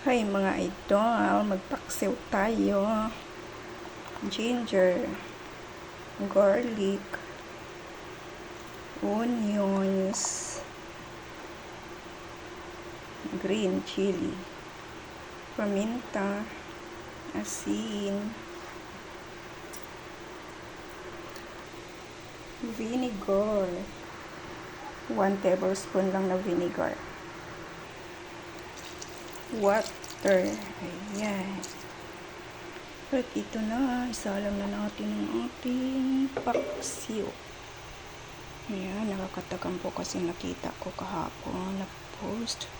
Hi mga idol, magpaksiw tayo. Ginger, garlic, onions, green chili, paminta, asin, vinegar, 1 tablespoon lang na vinegar water. Ayan. At ito na, isalam na natin ang ating paksiw. Ayan, nakakatakam po kasi nakita ko kahapon na post.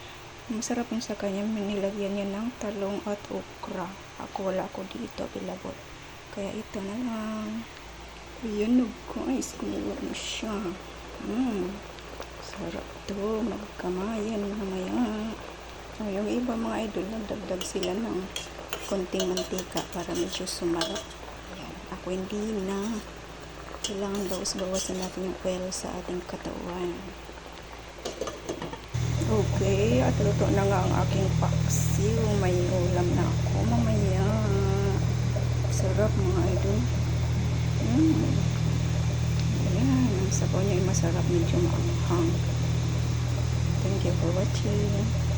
Masarap yun sa kanya, nilagyan niya ng talong at okra. Ako wala ko dito, bilabot. Kaya ito na lang. Ayan, oh, guys, kumuha mo siya. Mm, sarap to, magkamayan mamaya. Iba mga idol, nagdagdag sila ng konting mantika para medyo sumarap. Ayan. Ako hindi na. Kailangan bawas-bawasan natin yung oil sa ating katawan. Okay, at luto na nga ang aking paksiw. May ulam na ako mamaya. Sarap mga idol. Mm. Ayan, ang sabaw niya ay masarap, medyo maanghang. Thank you for watching.